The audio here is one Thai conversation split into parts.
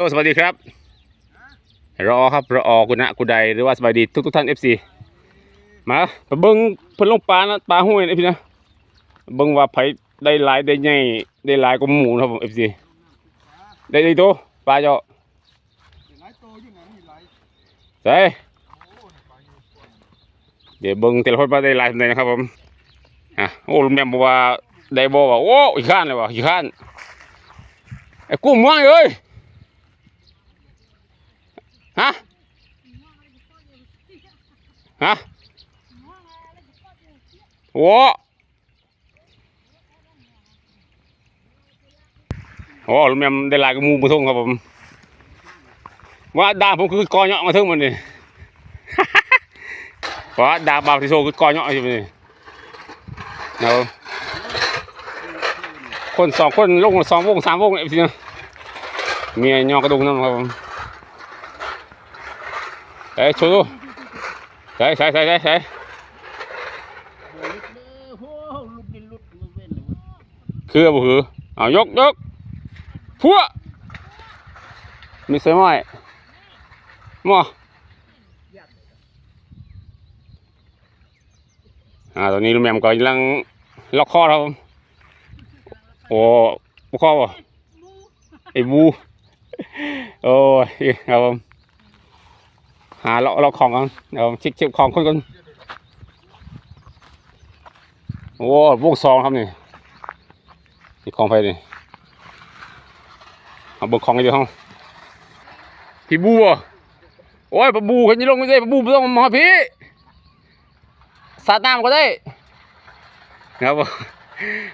โจสวัสดีครับ รอครับรอกุณะกุใดหรือว่าสบายดีทุกทุกท่านเอฟซีมาไปเบิ้งเพิ่นลงปลานะปลาห้วยนะพี่นะเบิ้งว่าไผได้หลายได้ใหญ่ได้หลายกว่าหมูนะครับผมเอฟซีได้ได้โตปลาเจาหลายอยู่ไหนมีหลายใส่เดี๋ยวเบิ้งแต่ละคนปลาได้หลายปานใดนะครับผมอะโอ้ลุงแม่บอกว่าได้บ่ว่าโอ้อีกข้านเลยว่ะอีกข้านไอ้กุ้งม่วงเอ้ย ฮะฮะโอ้โอ้ลุงแม่ได้ลายกมูมาทุ่งครับผมว่าดาผมคือกอเนาะมาถึงมันนี่ว่าดาบาปที่โซคือกอเนาะใช่ไหมนี่เนะคนสองคนลงสองวงสามวงเอฟซีนะเมียยอกระดุงนั่นครับผม เอ้ยโชว์ดูใส่ใส่ใส่ใส่ใส่คือบ่คือเอายกยกพัวมีเสียไหมมออ่าตอนนี้ลุงแมมก็กำลังล็อกคอครับผมโอ้ปกคอบ่ไอ้บูโอ้ยครับผม หาล็อกล็อกของกันเดี๋ยวช็คช็คของคนก่อนโอ้วงสองครับนี่นี่ของไปนี่เอาเบิกของกันอยู่ห้องพี่บูอะโอ้ยปลาบูเห็นยี่ลงไม่ได้ปลาบูไม่ต้องมาพี่สาดน้ำก็ได้นะครับผม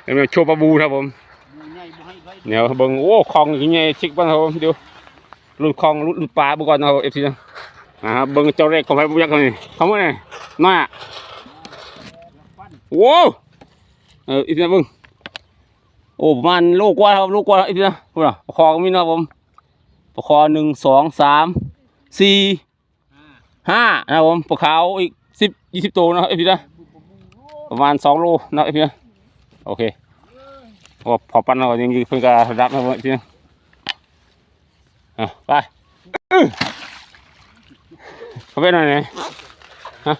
เดี๋ยวโชว์ปลาบูครับผมเดี๋ยวเบิ่งโอ้คลองอย่างเงี้ยชิกบ้างครับผมเดี๋ยวลุดคลองลุดลุดปลาบุก่อนนะครับเอฟซีนะ อ่าครับเบิ่งเจ้าเรกของไปบุยักษ์เขานี่เขาเมื่อไงน้อยอะโว้วเอออีกทีนะเบิ่งโอ้ประมาณโลกกว่าครับโลกกว่าอีกทีนะพูดนะประคอก็มีนะผมประคอหนึ่งสองสามสี่ห้านะผมประขาวอีกสิบยี่สิบตัวนะอีกทีนะประมาณสองโลนะครับอีกทีนะโอเคพอพอปั้นเราก็ยังเพิ่งกระดับนะครับอีกทีนะอะไป เขาไปหน่อยไหนฮะ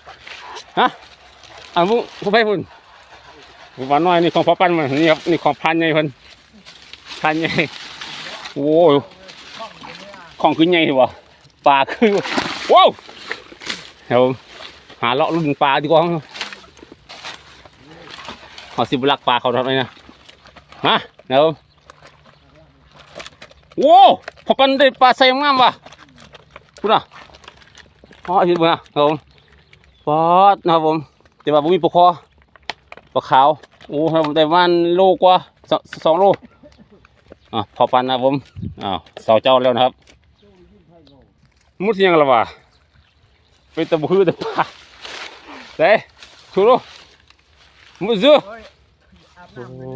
ฮะอะมุเข้ไปพุ่นหวานน้อยนี่ของพ่อปั้นมันนี่ครับนี่ของพันใหญ่พิ่นพันใหญ่โอ้ยของขึ้นใหญ่วะปลาคือว้าวเดี๋ยวหาเลาะรุ่นปลาดีกว่าเอาสิบลักปลาเขาทำไมนะมาเดี๋ยวโว้วพ่อปั้นได้ปลาใส่งามว่ะพูดนะ อ๋อเห็นบ่นะครับผมปอดนะครับผมแต่ว่าผมมีปลาคอปลาขาวโอ้ครับผมได้ประมาโลกว่าสองโลอะพอปันนะผมอ้าวเสาเจ้าแล้วนะครับ มุดยังละวะเป็นตะบือตะปาเด้ชูโรมุดเสือเฮ้อโอ้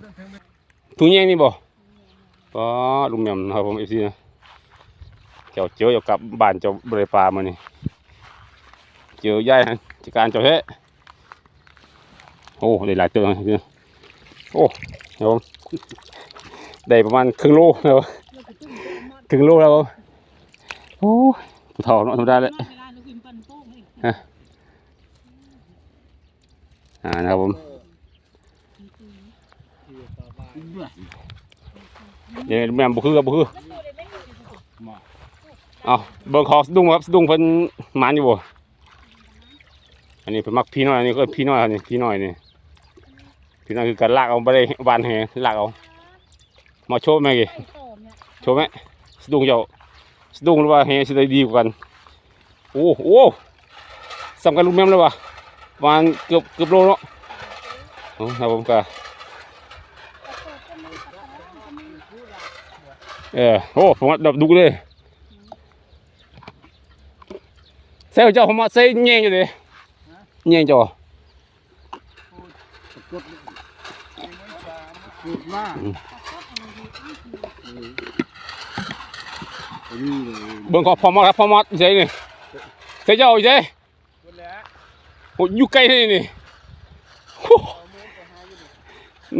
ตุ้งถึงเลยถุงยังนี่บ่ป้าลุงยำนะครับผมเอฟซีนะ เจ้าเจียวอยู่กับบ้านเจ้าบริปลามานี่เจียวย่จัดการเจ้าเฮ้โอ้ได้หลายตัวนะโอ้ครับผมได้ประมาณครึ่งโลแล้วครึ่งโลแล้วโอ้ผู้เฒ่าเนาะธรรมดาเลยอ่านะครับผมเดี๋ยวแม่บุคือกับบุคือ เอาเบิ่งขอสะดุ้งครับสะดุ้งเพิ่นหมานอยู่บ่อันนี้เพิ่นมักพี่น้อยอันนี้ก็พี่น้อยครับนี่พี่น้อยนี่พี่น้องคือการลากเอาไปได้บานแหลากเอามาโชว์ไหมกี่โชว์ไหมสะดุ้งเจ้าสะดุ้งหรือว่าแหสิได้ดีกว่ากันโอ้โหสำคัญลูกแม่มเลยวะประมาณเกือบเกือบโลเนาะโอ้ครับผมก็เออโอ้ผมว่าดับดุกเลย เซลเจ้าผมมาเซยแย่งอยู่เลยแยงเจ้ยกดมานี่เบิ่งขอพอมอครับพอมอดเจ๊นี่เจ๊เจ้าอีเจ๊โอ้ยอยู่ไกลนี่นี่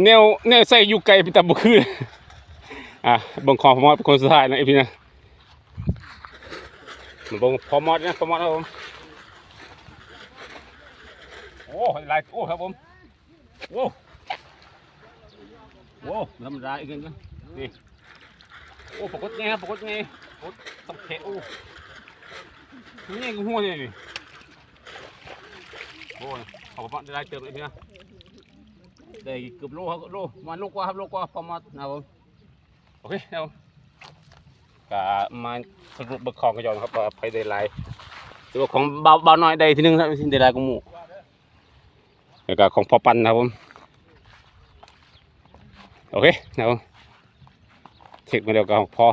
แนวแนวใส่อยู่ไกลไปแต่บ่คืออะเบิ่งขอพอมอดเป็นคนสุดท้ายนะไอพี่นะ มาเบิ่งพอมอดนะพอมอดครับผมโอ้หลายโอ้ครับผมโอ้โอ้ธรรมดาอีกนิดนึงนี่โอ้ปกติไงครับปกติไงปกติต้องแขะโอ้นี่กูหัวเลยนี่โอ้ยขอบคุณได้เติมไอพี่นะได้เกือบโลครับโลประมาณโลกว่าครับโลกว่าพอมอดนะครับผมโอเคเอา ก็มาสรุปเบิกของกันยอนครับว่าไปได้หลายหรือว่าของเบาเบาน้อยได้ทีนึงครับได้หลายของหมู่แล้วก็ของพอปันนะครับผมโอเคนะครับผมเช็คมาเดียวกับของพอ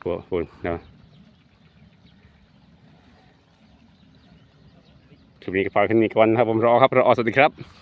โอ้โหนะครับคลิปนี้ก็พอแค่นี้ก่อนนะครับผมรอครับรอสวัสดีครับ